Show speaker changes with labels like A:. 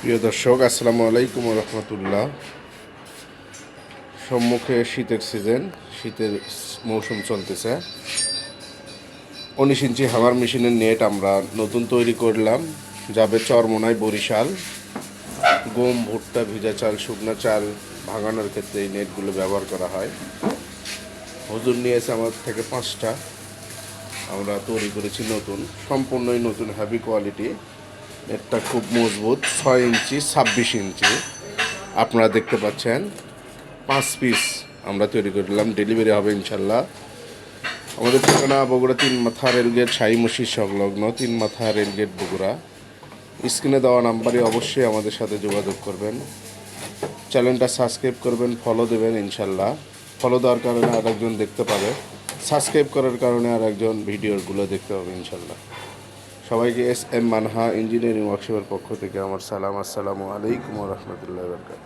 A: প্রিয় দর্শক, আসসালামু আলাইকুম রহমতুল্লাহ। সম্মুখে শীতের সিজন, শীতের মৌসুম চলতেছে। উনিশ ইঞ্চি হামার মেশিনের নেট আমরা নতুন তৈরি করলাম। যাবে চরমোনাই বরিশাল। গম, ভুট্টা, ভিজা চাল, শুকনো চাল ভাঙানোর ক্ষেত্রে এই নেটগুলো ব্যবহার করা হয়। হুজুর নিয়েছে আমার থেকে পাঁচটা। আমরা তৈরি করেছি নতুন, সম্পূর্ণই নতুন হ্যাভি কোয়ালিটি নেটটা খুব মজবুত, ছয় ইঞ্চি, ছাব্বিশ ইঞ্চি। আপনারা দেখতে পাচ্ছেন, পাঁচ পিস আমরা তৈরি করলাম ডেলিভারি হবে ইনশাল্লাহ। আমাদের ঠিকানা বগুড়া তিন মাথা রেলগেট সাই মসজিদ সংলগ্ন তিন মাথা রেলগেট বগুড়া। স্ক্রিনে দেওয়া নাম্বারে অবশ্যই আমাদের সাথে যোগাযোগ করবেন। চ্যানেলটা সাবস্ক্রাইব করবেন ফলো দেবেন ইনশাল্লাহ। ফলো দেওয়ার কারণে আর একজন দেখতে পাবে। সাবস্ক্রাইব করার কারণে আর একজন ভিডিওগুলো দেখতে পাবে ইনশাল্লাহ। সবাইকে এস এম মানহা ইঞ্জিনিয়ারিং ওয়ার্কশপের পক্ষ থেকে আমার সালাম আসসালামু আলাইকুম রহমতুল্লাহ বরকাত